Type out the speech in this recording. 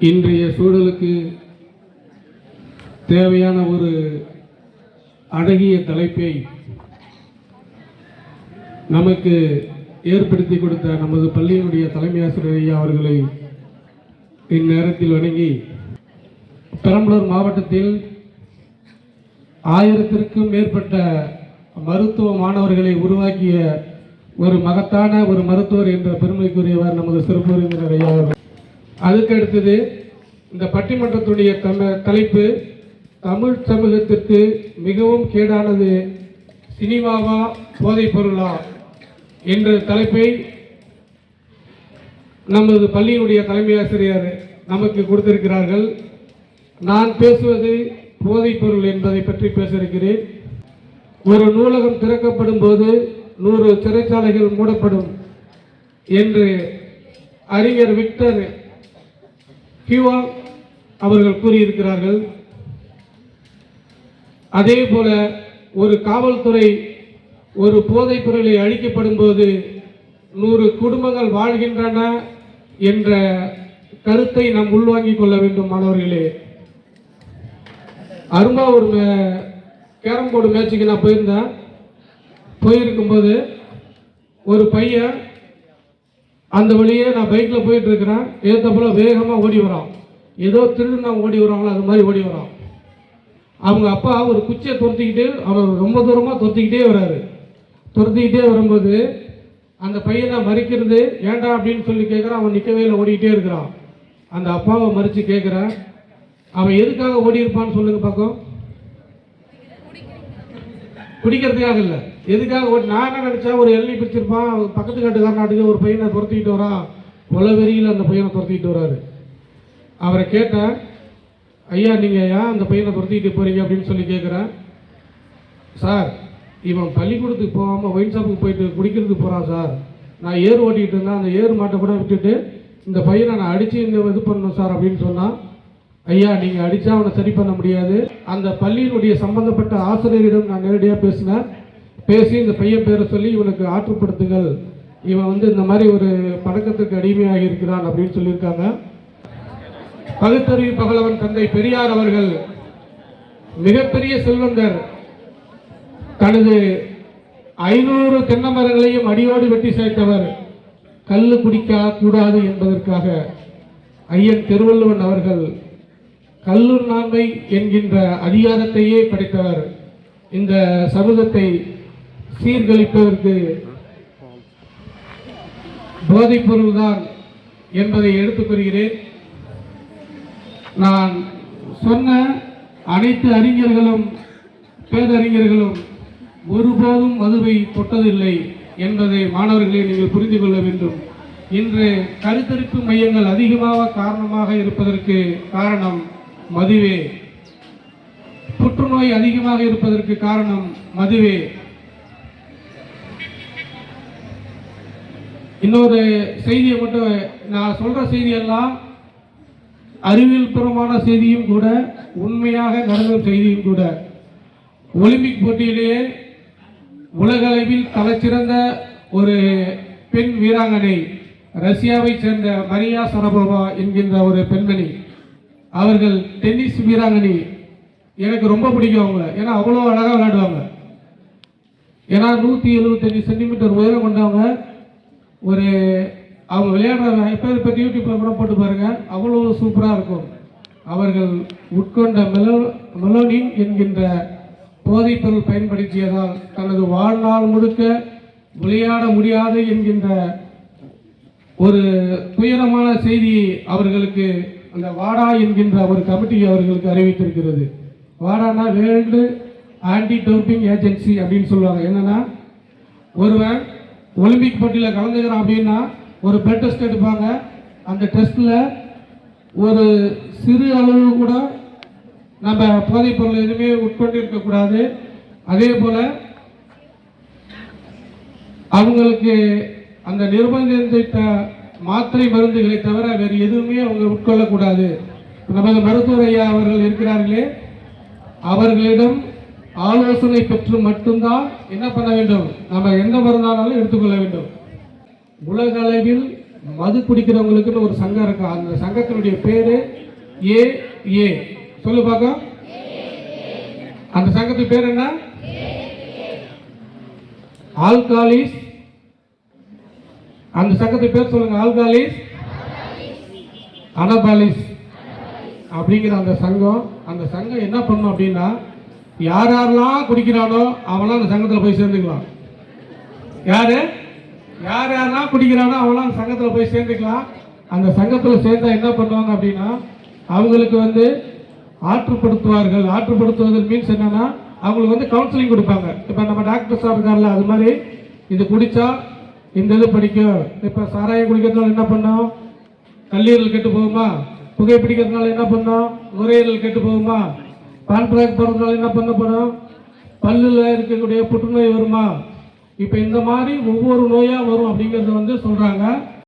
இன்றைய சூழலுக்கு தேவையான ஒரு அழகிய தலைப்பை நமக்கு ஏற்படுத்தி கொடுத்த நமது பள்ளியினுடைய தலைமை ஆசிரியர் ஐயா அவர்களை இந்நேரத்தில் வணங்கி பெரம்பலூர் மாவட்டத்தில் ஆயிரத்திற்கும் மேற்பட்ட மருத்துவ மாணவர்களை உருவாக்கிய ஒரு மகத்தான ஒரு மருத்துவர் என்ற பெருமைக்குரியவர் நமது சிறப்பு விருந்தினர் ஐயா அவர்கள். அதுக்கு அடுத்தது இந்த பட்டிமன்றத்துடைய தம தலைப்பு தமிழ் சமூகத்திற்கு மிகவும் கேடானது சினிமாவா போதைப் பொருளா என்ற தலைப்பை நமது பள்ளியினுடைய தலைமை ஆசிரியர் நமக்கு கொடுத்திருக்கிறார்கள். நான் பேசுவது போதைப் பொருள் என்பதை பற்றி பேசியிருக்கிறேன். ஒரு நூலகம் திறக்கப்படும் போது நூறு சிறைச்சாலைகள் மூடப்படும் என்று அறிஞர் விக்டர் கியூவா அவர்கள் கூறியிருக்கிறார்கள். அதே போல ஒரு காவல்துறை ஒரு போதைப் பொருளை அழிக்கப்படும் போது நூறு குடும்பங்கள் வாழ்கின்றன என்ற கருத்தை நாம் உள்வாங்கிக் கொள்ள வேண்டும் மாணவர்களே. அரும்பா ஒரு மே- கேரம் போர்டு மேட்சுக்கு நான் போயிருந்தேன். போயிருக்கும்போது ஒரு பையன் அந்த வழியே நான் பைக்கில் போயிட்டு இருக்கிறேன். ஏற்ற போல வேகமாக ஓடி வரான். ஏதோ திருடுனா ஓடி வராங்களோ அது மாதிரி ஓடி வரான். அவங்க அப்பா ஒரு குச்சியை துரத்திக்கிட்டு அவர் ரொம்ப தூரமாக துரத்திக்கிட்டே வராரு. துரத்திக்கிட்டே வரும்போது அந்த பையனை மறிக்கிறது ஏன்டா அப்படின்னு சொல்லி கேட்குறான் அவன் நிற்கவே இல்லை ஓடிக்கிட்டே இருக்கிறான். அந்த அப்பாவை மறித்து கேட்குறேன் அவன் எதுக்காக ஓடி இருப்பான்னு சொல்லுங்க பார்க்கும் குடிக்கிறதுக்காக இல்லை. எதுக்காக ஒரு நான் என்ன நினச்சேன்? ஒரு எல்லை பிடிச்சிருப்பான். பக்கத்து காட்டுக்கார நாட்டுக்கு ஒரு பையனை துரத்திக்கிட்டு வரான் கொலை அந்த பையனை துரத்திக்கிட்டு வராரு. அவரை கேட்டேன் ஐயா நீங்கள் ஏன் அந்த பையனை துரத்திக்கிட்டு போகிறீங்க அப்படின்னு சொல்லி கேட்குறேன் சார் இவன் பள்ளிக்கூடத்துக்கு போகாமல் ஒயின் ஷாப்புக்கு போயிட்டு குடிக்கிறதுக்கு போகிறான் சார். நான் ஏர் ஓட்டிகிட்டு இருந்தேன். அந்த ஏர் மாட்டை கூட விட்டுட்டு இந்த பையனை நான் அடித்து இந்த இது பண்ணணும் சார் அப்படின்னு சொன்னான். ஐயா நீங்கள் அடித்தா அவனை சரி பண்ண முடியாது. அந்த பள்ளியினுடைய சம்பந்தப்பட்ட ஆசிரியரிடம் நான் நேரடியாக பேசினேன். பேசி இந்த பையன் பேரை சொல்லி இவனுக்கு ஆற்றுப்படுத்துங்கள். இவன் வந்து இந்த மாதிரி ஒரு பழக்கத்துக்கு அடிமையாக இருக்கிறான் அப்படின்னு சொல்லியிருக்காங்க. பகுத்தறிவு பகலவன் தந்தை பெரியார் அவர்கள் மிகப்பெரிய செல்வந்தர் தனது ஐநூறு தென்னை மரங்களையும் அடியோடு வெட்டி சேர்த்தவர் கல் குடிக்க கூடாது என்பதற்காக ஐயன் திருவள்ளுவன் அவர்கள் கல்லூர் நாங்கை என்கின்ற அதிகாரத்தையே படைத்தவர். இந்த சமூகத்தை சீர்கழிப்பதற்கு போதைப் பொருள்தான் என்பதை எடுத்துக்கொள்கிறேன் நான் சொன்ன அனைத்து அறிஞர்களும் பேரறிஞர்களும் ஒருபோதும் மதுவை தொட்டதில்லை என்பதை மாணவர்களே நீங்கள் புரிந்து கொள்ள வேண்டும். இன்று கருத்தரிப்பு மையங்கள் அதிகமாக காரணமாக இருப்பதற்கு காரணம் மதுவே. புற்றுநோய் அதிகமாக இருப்பதற்கு காரணம் மதுவே. இன்னொரு செய்தியை மட்டும் நான் சொல்ற செய்தியெல்லாம் அறிவியல் பூர்வமான செய்தியும் கூட உண்மையாக நடந்த செய்தியும் கூட. ஒலிம்பிக் போட்டியிலேயே உலகளவில் தலைச்சிறந்த ஒரு பெண் வீராங்கனை ரஷ்யாவை சேர்ந்த மரியா சரபோவா என்கின்ற ஒரு பெண்மணி. அவர்கள் டென்னிஸ் வீராங்கனை எனக்கு ரொம்ப பிடிக்கும் அவங்கள. ஏன்னா அவ்வளோ அழகாக விளையாடுவாங்க. ஏன்னா நூற்றி எழுபத்தஞ்சு சென்டிமீட்டர் உயரம் கொண்டவங்க. ஒரு அவங்க விளையாடுற இப்போ யூடியூப்பில் கூட போட்டு பாருங்கள் அவ்வளோ சூப்பராக இருக்கும். அவர்கள் உட்கொண்ட மெலோ மெலோனின் என்கின்ற போதைப்பொருள் பயன்படுத்தியதால் தனது வாழ்நாள் முழுக்க விளையாட முடியாது என்கின்ற ஒரு துயரமான செய்தியை அவர்களுக்கு அந்த வாடா என்கின்ற ஒரு கமிட்டி அவர்களுக்கு அறிவித்திருக்கிறது. வாடானா வேர்ல்டு ஆன்டி டோப்பிங் ஏஜென்சி அப்படின்னு சொல்லுவாங்க. என்னன்னா ஒருவன் ஒலிம்பிக் போட்டியில் கலந்துக்கிறான் அப்படின்னா ஒரு பிளட் டெஸ்ட் எடுப்பாங்க. அந்த டெஸ்ட்டில் ஒரு சிறு அளவு கூட நம்ம போதைப் பொருள் எதுவுமே உட்கொண்டு இருக்கக்கூடாது அதே போல் அவங்களுக்கு அந்த நிர்பந்தத்தை மாத்திரை மருந்துகளை தவிர வேறு எதுவுமே அவங்க உட்கொள்ளக்கூடாது. நமது மருத்துவர் ஐயா அவர்கள் இருக்கிறார்களே அவர்களிடம் ஆலோசனை பெற்று மட்டும்தான் என்ன பண்ண வேண்டும்? நம்ம எந்த மருந்தானாலும் எடுத்துக்கொள்ள வேண்டும். உலக அளவில் மது குடிக்கிறவங்களுக்குன்னு ஒரு சங்கம் இருக்கு? அந்த சங்கத்தினுடைய பேரு ஏ ஏ. சொல்லு பார்க்க அந்த சங்கத்து பேர் என்ன? ஆல்காலிஸ் அந்த சங்கத்தை பேர் சொல்லுங்க ஆல்காலிஸ் அனபாலிஸ் அப்படிங்கிற அந்த சங்கம். அந்த சங்கம் என்ன பண்ணும் அப்படின்னா யார் யாரெல்லாம் குடிக்கிறானோ அவெல்லாம் அந்த சங்கத்தில் போய் சேர்ந்துக்கலாம். யாரு? யார் யாரெல்லாம் குடிக்கிறானோ அவெல்லாம் அந்த சங்கத்தில் போய் சேர்ந்துக்கலாம். அந்த சங்கத்தில் சேர்ந்தா என்ன பண்ணுவாங்க அப்படின்னா அவங்களுக்கு வந்து ஆற்றுப்படுத்துவார்கள். ஆற்றுப்படுத்துவதன் மீன்ஸ் என்னன்னா அவங்களுக்கு வந்து கவுன்சிலிங் கொடுப்பாங்க. இப்போ நம்ம டாக்டர் சார் இருக்கார்ல அது மாதிரி இது குடித்தா இந்த இது படிக்கும் இப்போ சாராயம் குடிக்கிறதுனால என்ன பண்ணோம்? கல்லீரல் கெட்டு போகுமா? புகை பிடிக்கிறதுனால என்ன பண்ணோம்? நுரையீரல் கெட்டு போகுமா? பான்பிராக் போகிறதுனால என்ன பண்ணப்படும் பல்லில் இருக்கக்கூடிய புற்றுநோய் வருமா? இப்போ இந்த மாதிரி ஒவ்வொரு நோயாக வரும் அப்படிங்கிறத வந்து சொல்கிறாங்க